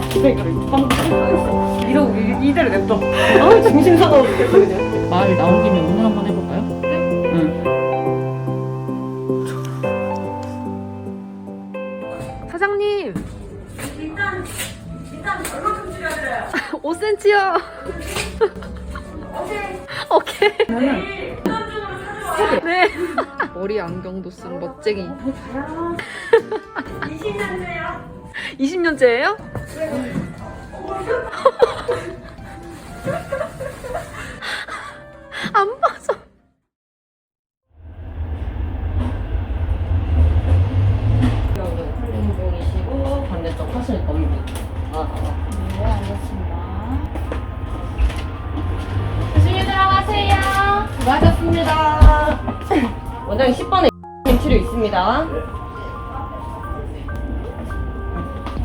마스크팩으로 이거 방금 했어. 이러고 이- 이대로 냅둬. 아 중심 사나워 죽겠어 그냥. 말 나온 김에 오늘 한번 해볼까요? 응. 사장님. 일단 일단 얼마큼 줄여드려요? 5cm요. 오케이. 내일 수납중으로 사줘와요. 네. 머리 안경도 쓴 멋쟁이. 20년째요. 20년째예요? 안 빠져. 여기는 컬링 중이시고 반대쪽 하실 겁니다. 아, 네, 알겠습니다. 조심히 들어가세요. 수고하셨습니다. 원장님 10번에 치료 있습니다.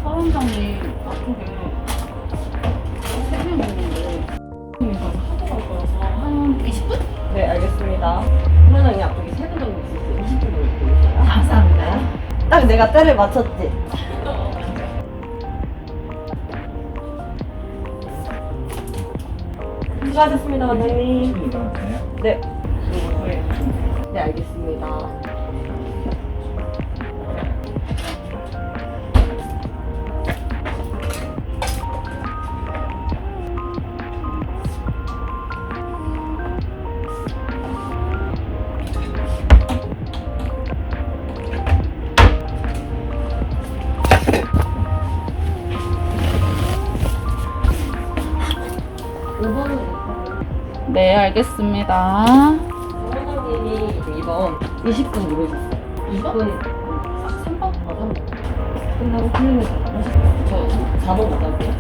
서원장님 아프게 세명 보는데 이거 하고 갈 거라서 한 20분? 네, 알겠습니다. 원장님 앞쪽에 3분 정도 있어요. 20분 정도 있어요. 감사합니다. 딱 내가 때를 맞췄지. 수고하셨습니다, 원장님. 네. 네, 알겠습니다. 네, 알겠습니다. 원장님이 2번 20분 누르셨어요. 2분 3번? 어, 3번. 끝나고 클리닉. 저 4번 갔다 올게요.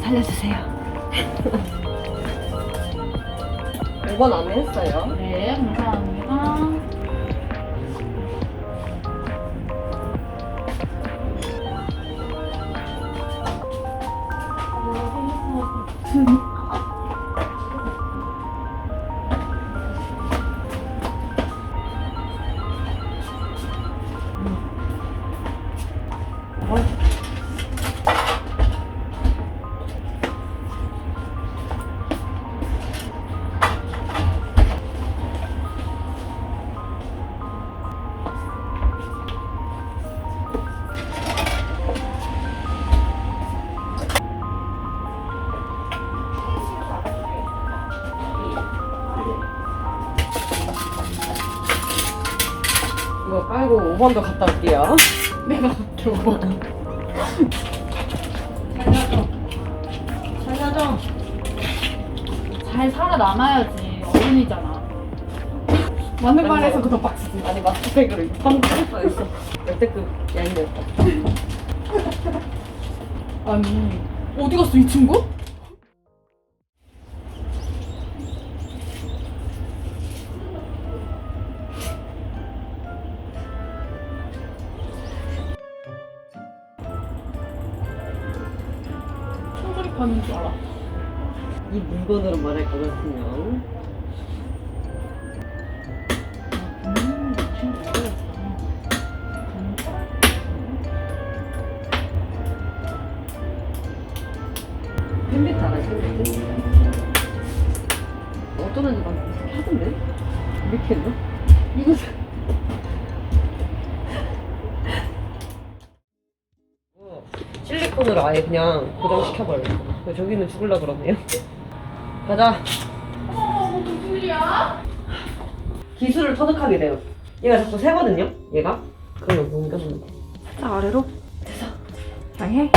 살려주세요. 5번 안에 했어요. 깔고 5번도 갔다 올게요. 내가 저거. 살려줘. 잘 살아남아야지. 어른이잖아. 맞는 말에서 그더 빡치지. 아니 마스크팩으로 이거 방금 했어 했어. 역대급 얄미웠다. 아니, 어디 갔어, 이 친구? 하는 줄 알아. 이 물건으로 말할 것 같으면 음? 팬비트 알아요? 어떤 애들 막 하던데? 이렇게 했나? 이거 실리콘으로 아예 그냥 고정시켜버렸어. 근데 저기는 죽을라 그러네요. 가자. 어, 무슨 일이야? 기술을 터득하게 돼요. 얘가 자꾸 세거든요? 얘가? 그럼 여기 옮겨주면 돼. 자, 아래로. 됐어. 잘 해.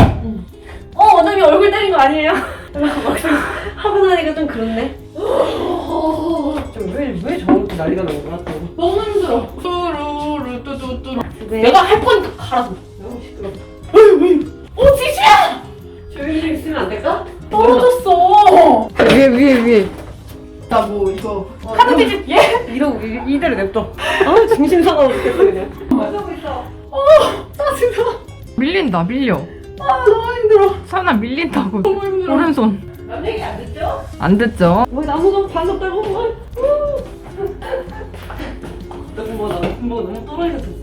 어, 원장님 얼굴 때린 거 아니에요? 막상 하고 나니까 좀 그렇네. 좀 왜, 왜 저렇게 난리가 나는 거야? 또. 너무 힘들어. 뚜루루 뚜뚜뚜. 네. 내가 할 거니까 가라고. 시끄러워. 어, 지지야! 조용히 좀 있으면 안 될까? 떨어졌어. 위에, 위에, 위에. 나 뭐 이거 어, 카드 뒤집 예? 이러고 이- 이대로 냅둬. 아, 중심 사나워 죽겠어, 그냥. 하고 있어. 짜증나. 밀린다 밀려 아 너무 힘들어. 사나 밀린다고 너무 힘들어. 오른손 남 얘기 안 듣죠? 안 듣죠? 뭐 나무가 반갑다고 뭐. 너무 뭐 나무. 뭐가 너무 떨어져서.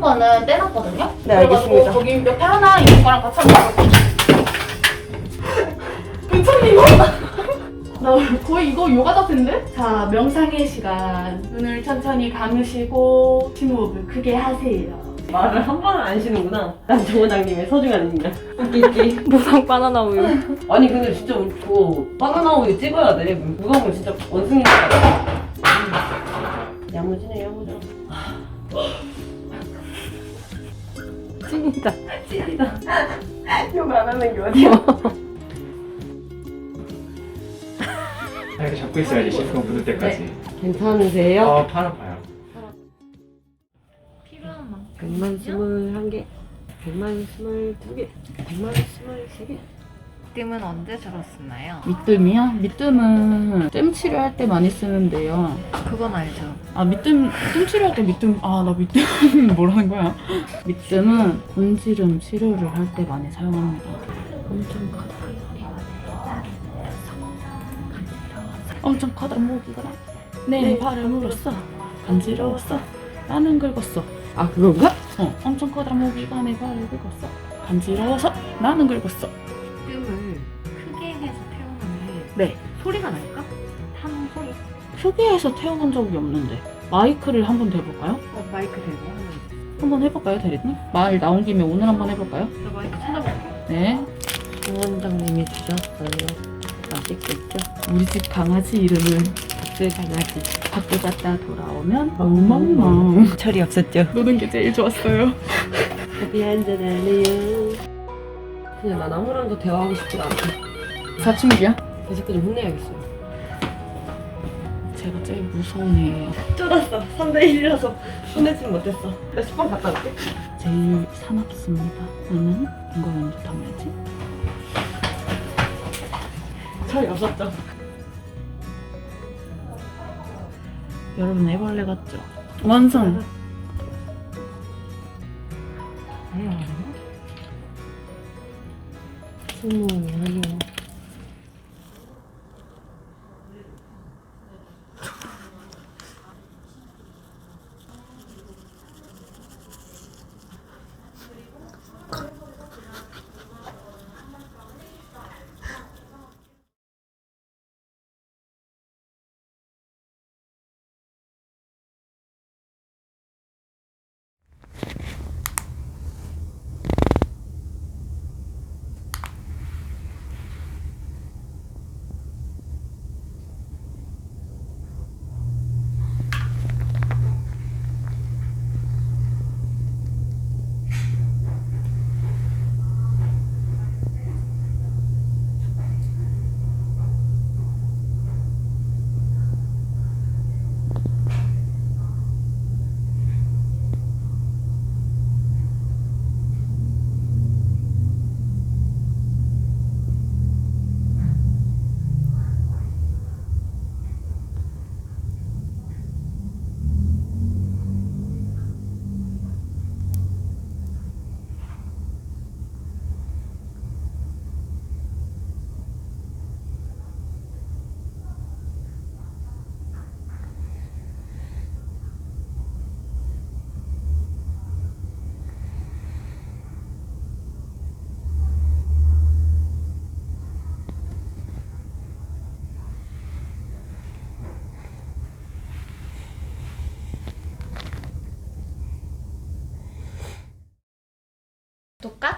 거 깨진 거는 떼놨거든요? 네, 그래가지고 알겠습니다. 거기 옆에 하나 있는 거랑 같이 한번 괜찮니 이거? 나 거의 이거 요가 자세인데? 자, 명상의 시간. 눈을 천천히 감으시고 심호흡을 크게 하세요. 말을 한 번은 안 쉬는구나. 난 정원장님의 소중한 인간. 웃기기. 무상 바나나 우유. 아니 근데 진짜 우리 그거 바나나 우유 찍어야 돼. 누가 보면 진짜 원숭이니까. 야무지네 야무져. 찐이다. 찔리다. 욕 안 하는 게 어디야? 아, 이렇게 잡고 있어야지 시스콘 붙을 때까지. 괜찮으세요? 어, 팔 아파요. 필요한 만. 100만 21개, 100만 22개, 100만 23개. 뜸은 언제 들었었나요? 밑뜸이요? 밑뜸은 뜸 치료할 때 많이 쓰는데요. 그건 알죠. 아 밑뜸 뜸 치료할 때 밑뜸 아 나 밑뜸 뭐라는 거야? 밑뜸은 곤지름 치료를 할 때 많이 사용합니다. 엄청 엄청 커다란 모기가 내 발을 물었어 간지러웠어 나는 긁었어 아 그건가? 어 엄청 커다란 모기가 내 발을 긁었어 간지러워서 나는 긁었어 네 소리가 날까? 타는 소리. 크게 해서 태워본 적이 없는데 마이크를 한번 대볼까요? 어, 마이크 대고. 한번 해볼까요 대리님? 말 나온 김에 오늘 한번 해볼까요? 저 마이크 찾아볼게요. 네 정원장님이 주셨어요. 맛있겠죠? 우리 집 강아지 이름은 그 강아지. 밖에 갔다 돌아오면 엉망망 철이 없었죠? 노는 게 제일 좋았어요 커피 한잔 할래요? 그냥 난 아무랑도 대화하고 싶지가 않아. 사춘기야? 이 새끼 좀 혼내야겠어요. 제가 제일 무서운 애예요 쫄았어. 3대 1이라서 혼내지는 못했어. 나 10번 갔다 올게. 제일 사납습니다 저는 이거 먼저 담아야지 철이 없었죠? 여러분 애벌레 같죠? 완성 스무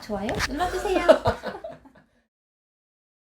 좋아요 눌러주세요.